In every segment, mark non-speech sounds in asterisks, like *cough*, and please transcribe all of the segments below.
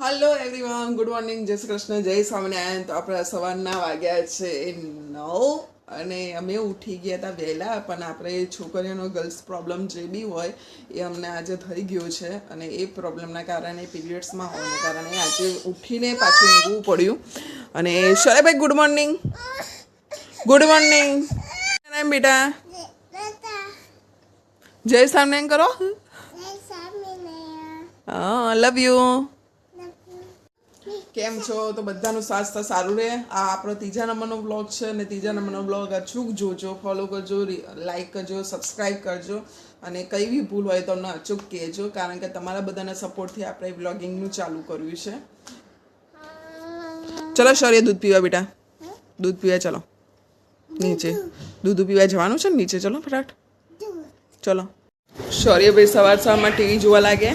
Hello everyone good morning જય શ્રી કૃષ્ણ જય સ્વામિનારાયણ. તો આપણા સવારના વાગ્યા છે નવ અને અમે ઉઠી ગયા હતા વહેલા પણ આપણે છોકરીઓનો ગર્લ્સ પ્રોબ્લેમ જે બી હોય એ અમને આજે થઈ ગયો છે. અને એ પ્રોબ્લેમના કારણે પીરિયડ્સમાં હોવાને કારણે આજે ઉઠીને પાછું ઊંઘવું પડ્યું. અને શરેભાઈ ગુડ મોર્નિંગ ગુડ મોર્નિંગ બેટા. જય સ્વામિનારાયણ કરો. હા લવ યુ કેમ છો? તો બધાનું સ્વાસ્થ્ય સારું રહે. આ આપણો ત્રીજા નંબરનો બ્લોગ છે અને ત્રીજા નંબરનો બ્લોગ અચૂક જોજો ફોલો કરજો લાઈક કરજો સબસ્ક્રાઈબ કરજો. અને કઈ બી ભૂલ હોય તો અમને અચૂક કહેજો, કારણ કે તમારા બધાના સપોર્ટથી આપણે બ્લોગિંગનું ચાલુ કર્યું છે. ચલો શૌર્ય, દૂધ પીવા બેટા. દૂધ પીવા ચલો. નીચે. દૂધ પીવા જવાનું છે ને નીચે? ચલો ફટાફટ. ચલો. શૌર્યભાઈ સવાર સવારમાં ટીવી જોવા લાગે.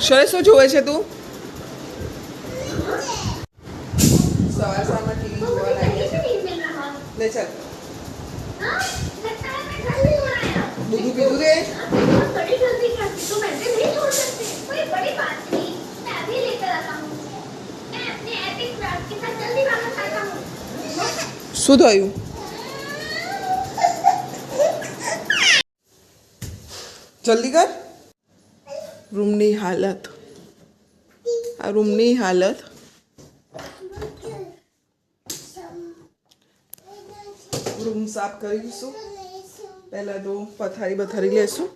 શૌર્ય, શું જોવે છે તું? સવાર સવારમાં ટીવી જોવા લાગે. લે ચાલ. દૂધ પીધું રે? શું થયું? જલ્દી કર. રૂમની હાલત. આ રૂમની હાલત. રૂમ સાફ કરીશું પહેલાં તો પથારી બથારી લેશું.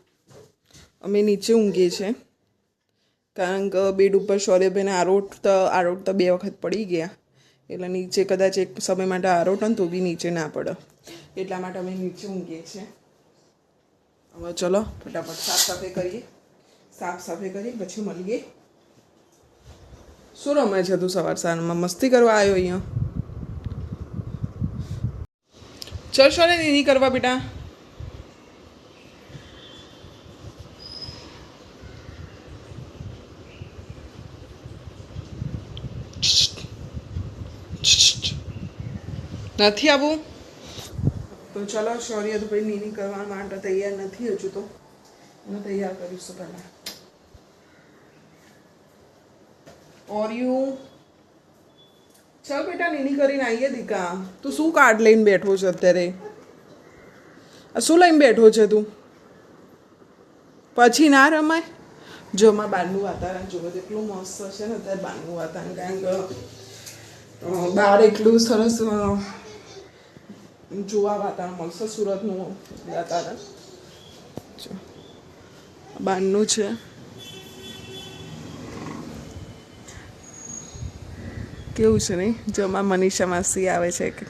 અમે નીચે ઊંઘીએ છીએ કારણ કે બેડ ઉપર શૌર્યભાઈને આરોટ તો આરોટ તો બે વખત પડી ગયા. એટલે નીચે કદાચ એક સમય માટે આરોટ ને તો બી નીચે ના પડે. એટલા માટે અમે નીચે ઊંઘીએ છીએ હવે ચલો, ફટાફટ સાફ સફાઈ કરીએ. સાફ સફાઈ કરી પછી મળીએ. શું રમે છે તું સવાર સારમાં મસ્તી કરવા આવ્યો અહીંયા? ચલ શોને નહીં કરવા બેટા. નથી આવું? તો ચલો શૌર્ય તો ભાઈ નીની કરવા માટે તૈયાર નથી હજુ તો. હું તૈયાર કરીશું પહેલાં. ઓર યુ ચાલ બેટા નીની કરીને આવીએ દીકા. તું શું કાર્ડ લઈને બેઠો છે અત્યારે? શું લઈને બેઠો છે તું? પછી ના રમાય? જો અમારે બહારનું વાતાવરણ જુઓ એટલું મસ્ત છે ને અત્યારે બહારનું વાતાવરણ, કારણ કે બહાર એટલું સરસ જોવા વાતાવરણ મળશે, સુરતનું વાતાવરણ. બહારનું છે. કેવું છે નહીં જો માં મનીષા માસી આવે છે કે.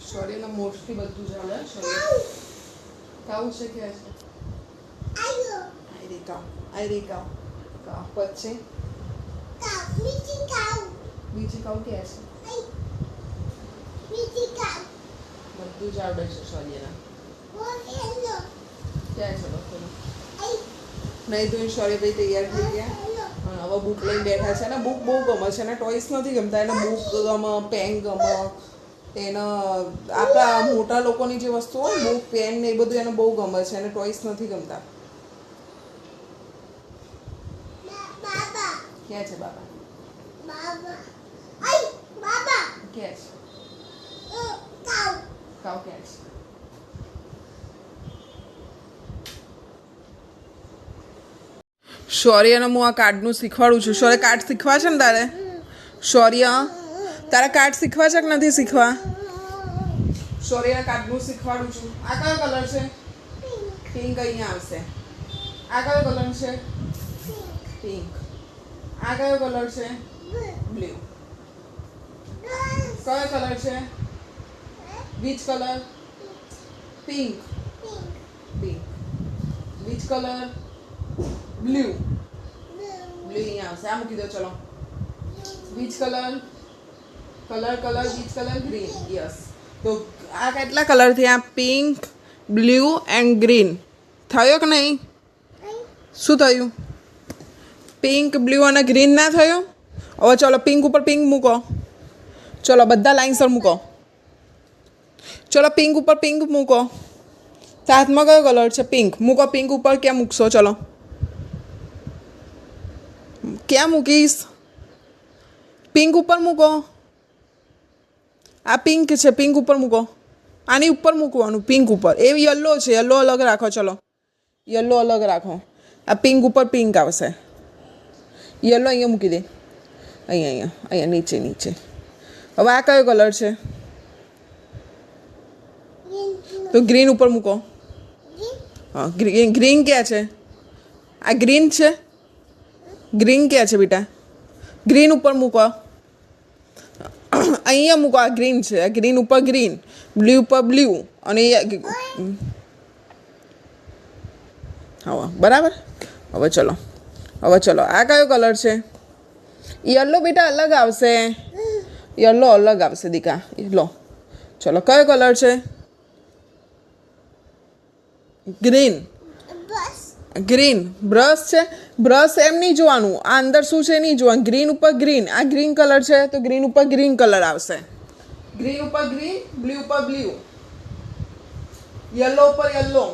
શરીરને મોસ્ટલી બધું ચાલે શરીર. કાવું છે કે છે? આઈ રે કાવ આઈ રે કાવ કાવ પછી? બીજી કાવ કે છે? બધું જ આવડે છે શરીરના. ક્યાં છે ડૉક્ટર નહીં તો શરીરભાઈ તૈયાર થઈ ગયા. હવે બુક લઈને બેઠા છે ને બુક બહુ ગમે છે એને ટોયસ નથી ગમતા. એને બુક ગમે પેન ગમે એને આપણા મોટા લોકોની જે વસ્તુ હોય બુક પેન ને એ બધું એને બહુ ગમે છે એને ટોયસ નથી ગમતા. ક્યાં છે બાબા? ક્યાં છે? કાવ ક્યાં છે? શૌર્યને હું આ કાર્ડનું શીખવાડું છું. શૌર્ય કાર્ડ શીખવા છે ને તારે? શૌર્ય? તારે કાર્ડ શીખવા છે કે નથી શીખવા? શૌર્યના કાર્ડનું શીખવાડું છું. આ કયો કલર છે? પિંક અહીંયા આવશે. આ કયો કલર છે? પિંક આ કયો કલર છે? બ્લુ કયો કલર છે? Which colour pink pink which colour blue blue અહીંયા આવશે આ મૂકી દો ચલો which colour colour colour which colour green yes તો આ કેટલા કલર થયા પિંક બ્લુ એન્ડ ગ્રીન થયો કે નહીં શું થયું પિંક બ્લુ અને ગ્રીન ના થયું હવે ચલો પિંક ઉપર પિંક મૂકો ચલો બધા લાઈનસર મૂકો ચલો પિંક ઉપર પિંક મૂકો તો હાથમાં કયો કલર છે પિંક મૂકો પિંક ઉપર ક્યાં મૂકશો ચલો ક્યાં મૂકીશ પિંક ઉપર મૂકો આ પિંક છે પિંક ઉપર મૂકો આની ઉપર મૂકવાનું પિંક ઉપર એ યલો છે યલો અલગ રાખો ચલો યલો અલગ રાખો આ પિંક ઉપર પિંક આવશે યલો અહીંયા મૂકી દે અહીંયા અહીંયા અહીંયા નીચે નીચે હવે આ કયો કલર છે? તો ગ્રીન ઉપર મૂકો હા ગ્રીન ગ્રીન ક્યાં છે? આ ગ્રીન છે? ગ્રીન ક્યાં છે બેટા? ગ્રીન ઉપર મૂકો. અહીંયા મૂકો, આ ગ્રીન છે. આ ગ્રીન ઉપર ગ્રીન બ્લુ ઉપર બ્લુ અને હવે, બરાબર? હવે ચલો. હવે ચલો. આ કયો કલર છે? યલો બેટા અલગ આવશે. યલો અલગ આવશે, દીકા. લો. ચલો, કયો કલર છે? ગ્રીન ગ્રીન બ્રશ છે. બ્રશ એમ નહીં જોવાનું. આ અંદર શું છે નહીં જોવાનું? ગ્રીન ઉપર ગ્રીન આ ગ્રીન કલર છે તો ગ્રીન ઉપર ગ્રીન કલર આવશે. ગ્રીન ઉપર ગ્રીન બ્લુ ઉપર બ્લુ યલો ઉપર યલો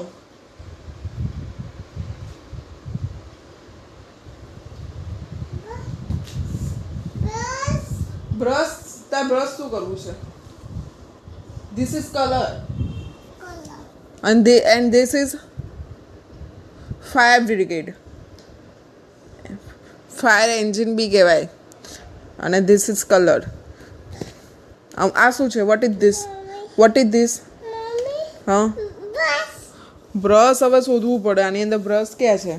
બ્રશ તાર બ્રશ શું કરવું છે? ધીસ ઇઝ કલર અને this is fire brigade fire engine બી કહેવાય. અને ધીસ ઇઝ કલર આ શું છે? What is this what is this હા? બ્રશ હવે શોધવું પડે. આની અંદર બ્રશ ક્યાં છે?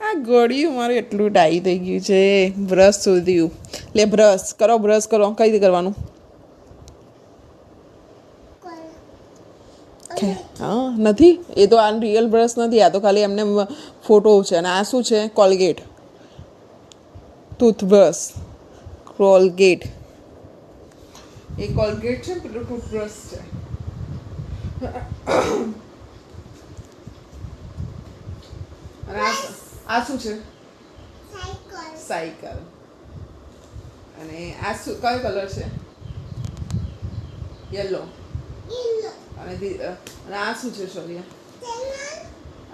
આ ગળ્યું મારું એટલું ટાઈ થઈ ગયું છે. બ્રશ શોધ્યું. લે બ્રશ કરો બ્રશ કરો. કઈ રીતે કરવાનું? કે હા નથી? એ તો આ રિયલ બ્રશ નથી આ તો ખાલી એમને ફોટો છે. અને આ શું છે? કોલગેટ ટૂથબ્રશ કોલગેટ એ કોલગેટ છે પેલું ટૂથબ્રશ છે. અને આ આ શું છે? સાયકલ અને આ શું કયો કલર છે? યલો અને અને આ શું છે શૌર્ય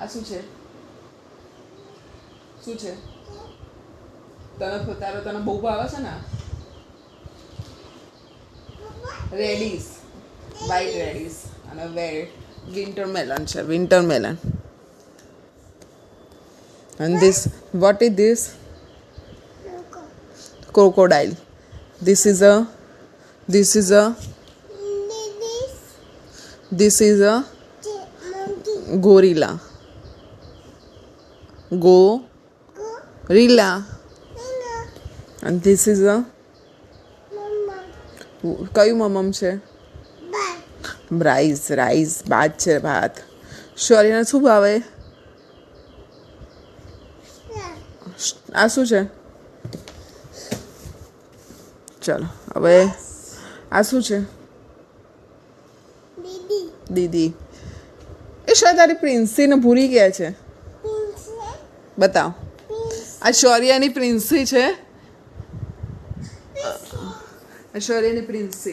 આ શું છે? શું છે? તને તારો તને બહુ ભાવે છે ને? રેડીસ. White radish. અને વે વિન્ટર મેલન છે winter melon and this, what is this? Crocodile. This is a, this is a this is a gorilla. Gorilla. And this is a કયું મમમ છે? રાઈસ રાઈસ ભાત છે, ભાત. શૌર્યને શું ભાવે? આ શું છે? ચલો, હવે આ શું છે? દીદી. એ શાયદ તારી પ્રિન્સીને ભૂરી ગયા છે. બતાવ. આ શૌર્યાની પ્રિન્સી છે. આ શૌર્યાની પ્રિન્સી.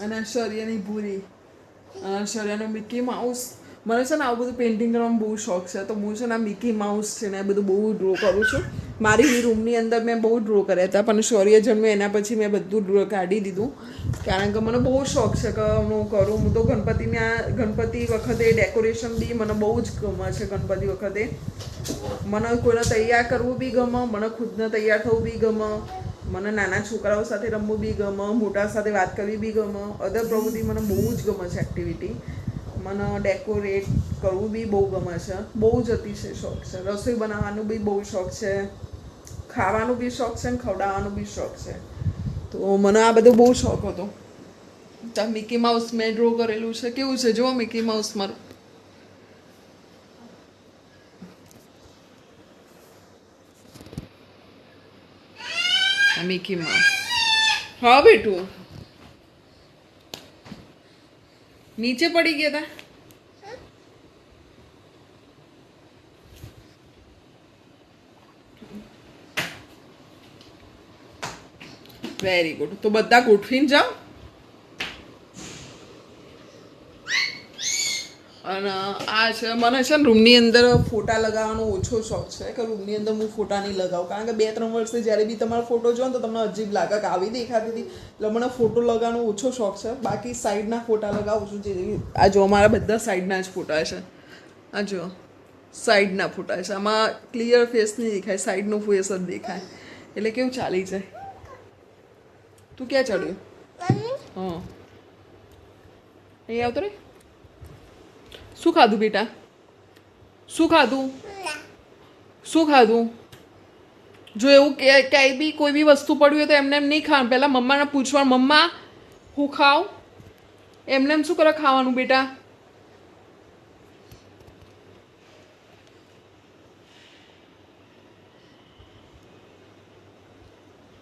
અને શૌર્યાની ભૂરી. શૌર્યાનો મિકી માઉસ. મને છે ને આવું બધું પેઇન્ટિંગ કરવાનો બહુ શોખ છે. તો હું છે ને મિકી માઉસ છે ને બધું બહુ ડ્રો કરું છું. મારી રૂમની અંદર મેં બહુ ડ્રો કર્યા હતા, પણ શૌર્ય જન્મ્યો એના પછી મેં બધું ડ્રો કાઢી દીધું. કારણ કે મને બહુ શોખ છે કે હું કરું. હું તો ગણપતિને આ ગણપતિ વખતે ડેકોરેશન બી મને બહુ જ ગમે છે ગણપતિ વખતે. મને કોઈને તૈયાર કરવું બી ગમે, મને ખુદને તૈયાર થવું બી ગમે. મને નાના છોકરાઓ સાથે રમવું બી ગમે, મોટા સાથે વાત કરવી બી ગમે. અધર પ્રવૃત્તિ મને બહુ જ ગમે છે એક્ટિવિટી મને ડેકોરેટ કરવું બી બહુ ગમે છે. બહુ જ અતિશય શોખ છે. રસોઈ બનાવવાનું બી બહુ શોખ છે. ખાવાનું બી શોખ છે ને ખવડાવવાનું બી શોખ છે. તો મને આ બધો બહુ શોખ હતો. ત્યાં મિકી માઉસ મેં ડ્રો કરેલું છે. કેવું છે? જુઓ મિકી માઉસ મારું. મિકી માઉસ હા બેટું. નીચે પડી ગયા તા? વેરી ગુડ તો બધા ગોઠવીને જાઓ. અને આ છે મને છે ને રૂમની અંદર ફોટા લગાવવાનો ઓછો શોખ છે કે રૂમની અંદર હું ફોટા નહીં લગાવું. કારણ કે બે ત્રણ વર્ષથી જ્યારે બી તમારો ફોટો જોવો ને તો તમને અજીબ લાગે કે આવી દેખાતી હતી. એટલે મને ફોટો લગાવવાનો ઓછો શોખ છે. બાકી સાઈડના ફોટા લગાવું છું જે આ જો અમારા બધા સાઈડના જ ફોટા છે. આ જો સાઈડના ફોટા છે. આમાં ક્લિયર ફેસ નહીં દેખાય સાઈડનું ફેસ જ દેખાય. એટલે કેવું ચાલી જાય? તું ક્યાં ચડ્યું? હા. અહીં આવતો રે? શું ખાધું બેટા? શું ખાધું? શું ખાધું? જો એવું ક્યાંય બી કોઈ બી વસ્તુ પડ્યું હોય તો એમને એમ નહીં ખાવાનું. પહેલાં મમ્માને પૂછવાનું, મમ્મા, હું ખાઉં? એમને એમ શું કરે ખાવાનું બેટા?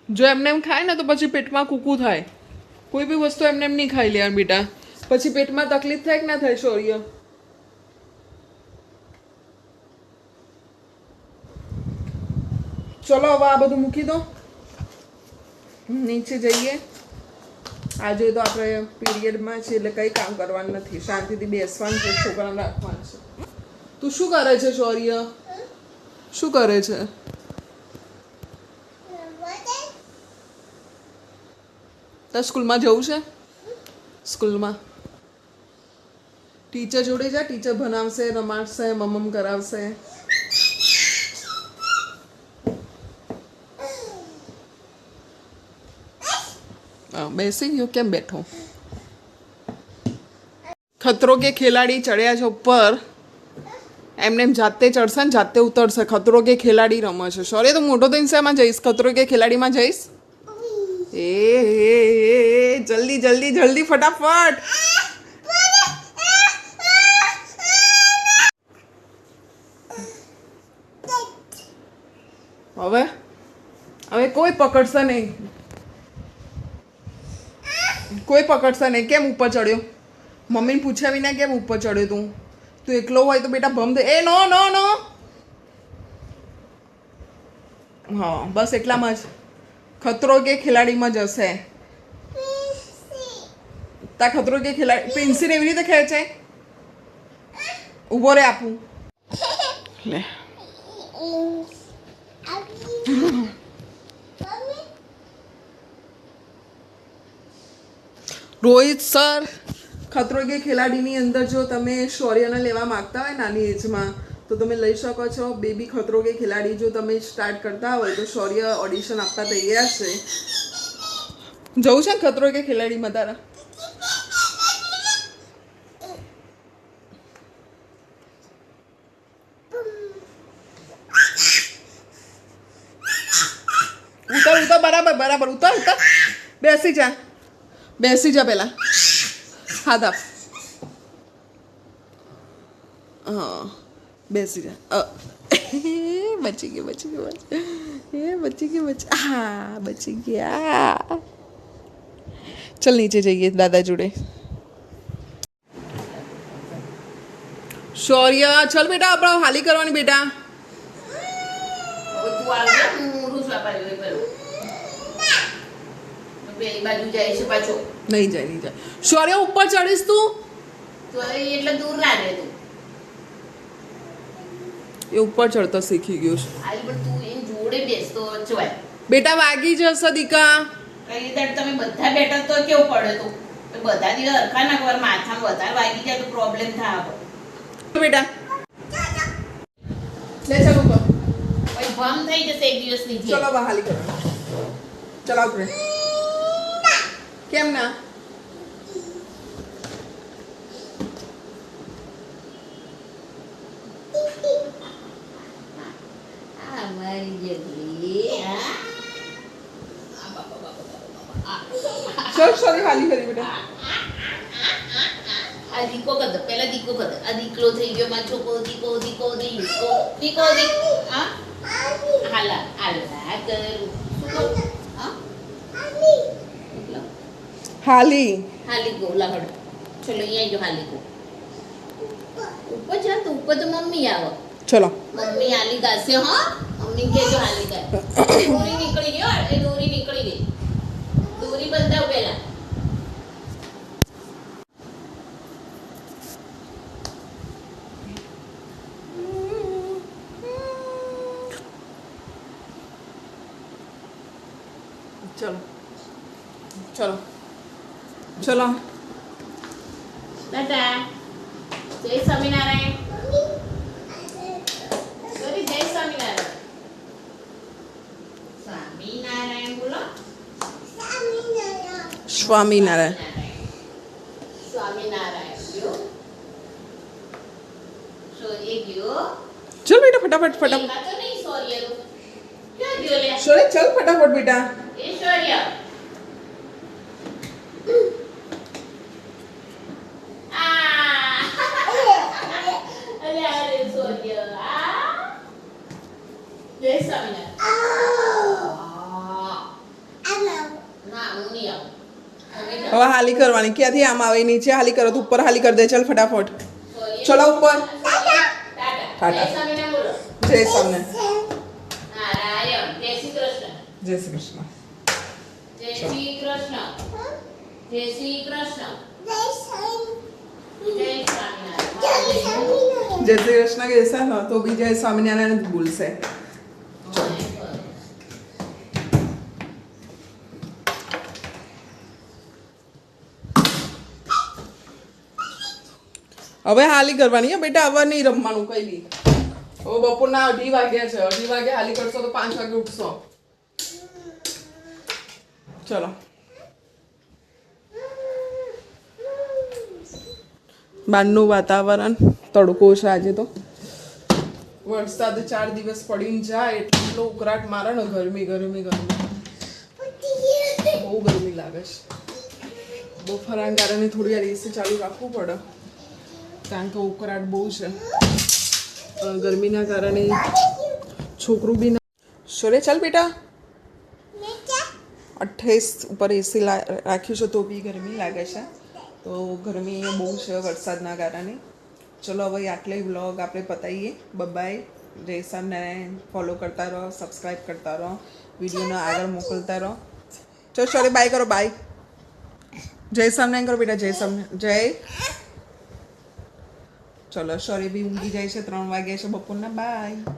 જો એમને એમ ખાય ને તો પછી પેટમાં કૂકું થાય. કોઈ બી વસ્તુ એમને એમ નહીં ખાઈ લેવાનું બેટા. પછી પેટમાં તકલીફ થાય કે ના થાય શૌર્ય ચલો હવે આ બધું મૂકી દો નીચે જઈએ આજે તો આપણે પીરિયડમાં છે એટલે કંઈ કામ કરવાનું નથી। શાંતિથી બેસવાનું છે, છોકરાને રાખવાનું છે। તું શું કરે છે, શૌર્ય? શું કરે છે? તાર સ્કૂલમાં જવું છે? સ્કૂલમાં? ટીચર જોડે જા, ટીચર ભણાવશે, રમાડશે મમમ કરાવશે. બેસી ગયો? કેમ બેઠો? ખતરો કે ખેલાડી ચડ્યા છે ઉપર એમને એમ જાતે ચડશે ને જાતે ઉતરશે. ખતરો કે ખેલાડી રમે છે. સોરી તો મોટો તો ઇન્સામાં જઈશ? ખતરો કે ખેલાડીમાં જઈશ? એ, જલ્દી જલ્દી જલ્દી ફટાફટ! હવે? હવે કોઈ પકડશે નહીં. કોઈ પકડશે નહીં. કેમ ઉપર ચડ્યો? મમ્મીને પૂછ્યા વિના કેમ ઉપર ચડ્યો તું? તું એકલો હોય તો બેટા ભમ દે. એ નો નો નો. હા બસ એટલામાં જ. ખતરો કે ખેલાડીમાં જ હશે. તા ખતરો કે ખેલાડી પેન્સિલ એવી રીતે ખેંચે? ઊભો રે આપું. લે. *laughs* રોહિત સર. ખતરો કે ખેલાડીની અંદર જો તમે શૌર્યને લેવા માંગતા હોય નાની એજમાં તો તમે લઈ શકો છો. બેબી ખતરો કે ખેલાડી જો તમે સ્ટાર્ટ કરતા હોય તો શૌર્ય ઓડિશન આપવા તૈયાર છે. જવું છે ખતરો કે ખેલાડીમાં તારા ઉતર ઉતર બરાબર બરાબર. ઉતર ઉતર. બેસી જા. બેસી જા પેલા હાથ આપ હા બેસી જા અ, બચી ગઈ બચી ગઈ બચી એ બચી ગઈ બચી હા બચી ગયા ચલ નીચે જઈએ દાદા જોડે શૌર્ય ચલ બેટા આપણે હાલી કરવાની બેટા હવે તું આવજે, હું મોઢું સાપાયું એ પેલું. બાજુ જાય છે પાછો નહીં જાય નહીં જાય. શૌર્ય ઉપર ચડીશ તું? તો એટલે દૂર લાગે તું. એ ઉપર ચડતા શીખી ગયો છે. હાલ પણ તું એની જોડે બેસતો જવાય. બેટા વાગી જશે દીકા. કઈ રીતે? તમે બધા બેઠા તો કેવું પડે તો? બધા દિવસ હરખા ના ખબર માથામાં વધારે વાગી જાય તો પ્રોબ્લેમ થાય બેટા. લે ચાલો પછી ભમ થઈ જશે એક દિવસની ચલો બહાલી કરો ચલાવ પ્રે કેમ ના? આ મારી જગલી હા? આ બાપા બાપા બાપા બાપા. ચલ સોરી હાલી કરી બેટા. આ દીકો કદ પેલા દીકો કદ આ દીકરો થઈ ગયો માં છોકરો દીકો દીકો દીકો દીકો દીકો હા? હાલા હાલા કરું શું કહું? હા એટલે હાલી. હાલી ગો લહડ ચલો અહીંયા જો હાલી ગો. ઉપર જા તો ઉપર તો મમ્મી આવો. ચલો. મમ્મી હાલી ગાશે હો? મમ્મી કે જો હાલી ગાય *coughs* દોરી નીકળી ગઈ હો, એ દોરી નીકળી ગઈ બંધાવ પહેલા ચલો ચલો ચલો ટાટા જય સ્વામિનારાયણ સોરી જય સ્વામિનારાયણ સ્વામિનારાયણ બોલો સ્વામિનારાયણ ચલ બેટા ફટાફટ ફટાફટ ચલ ફટાફટ બેટા એ સૂર્ય આ અરે અરે સૂર્ય આ જય સ્વામિનારાયણ આ. ના હું નહીં આવું અમે જાઓ. હવે હાલી કરવાની. ક્યાંથી આમ આવે? નીચે હાલી કરો તો ઉપર હાલી કરી દે. ચલ ફટાફટ. ચલો ઉપર. ટાટા. જય સ્વામિનારાયણ જય શ્રી કૃષ્ણ. જય શ્રી કૃષ્ણ. જય શ્રી કૃષ્ણ. જય શ્રી કૃષ્ણ. જય શ્રી કૃષ્ણ. કે તો બી જય સ્વામિનારાયણ જ બોલશે. હવે હાલી કરવાની હે બેટા, હવે નહીં રમવાનું કઈ બી. હવે બપોરના અઢી વાગ્યા છે, અઢી વાગે હાલી કરશો તો પાંચ વાગે ઉઠશો. ચલો. બહારનું વાતાવરણ, તડકો છે આજે તો. વરસાદ ચાર દિવસ પડીને જાય, એટલો ઉકળાટ મારે ને ગરમી ગરમી ગરમી. બહુ ગરમી લાગે છે. બફારાના કારણે થોડી વાર એસી ચાલુ રાખવું પડે. કારણ કે ઉકળાટ બહુ છે. ગરમીના કારણે છોકરું બી સોરે ચાલ બેટા. અઠ્ઠાઈસ ઉપર એસી રાખ્યું છે તો બી ગરમી લાગે છે. તો ગરમી બહુ છે વરસાદના કારણે. ચલો હવે આટલે વ્લોગ આપણે પતાવીએ બબાય જય સ્વામિનારાયણ ફોલો કરતા રહો સબસ્ક્રાઈબ કરતા રહો વિડીયોને આગળ મોકલતા રહો. ચલો સોરે બાય કરો બાય જય સ્વામિનારાયણ કરો બેટા જય સ્વામિનારાયણ જય ચલો સોરી બી ઊંઘી જાય છે ત્રણ વાગ્યા છે બપોરના બાય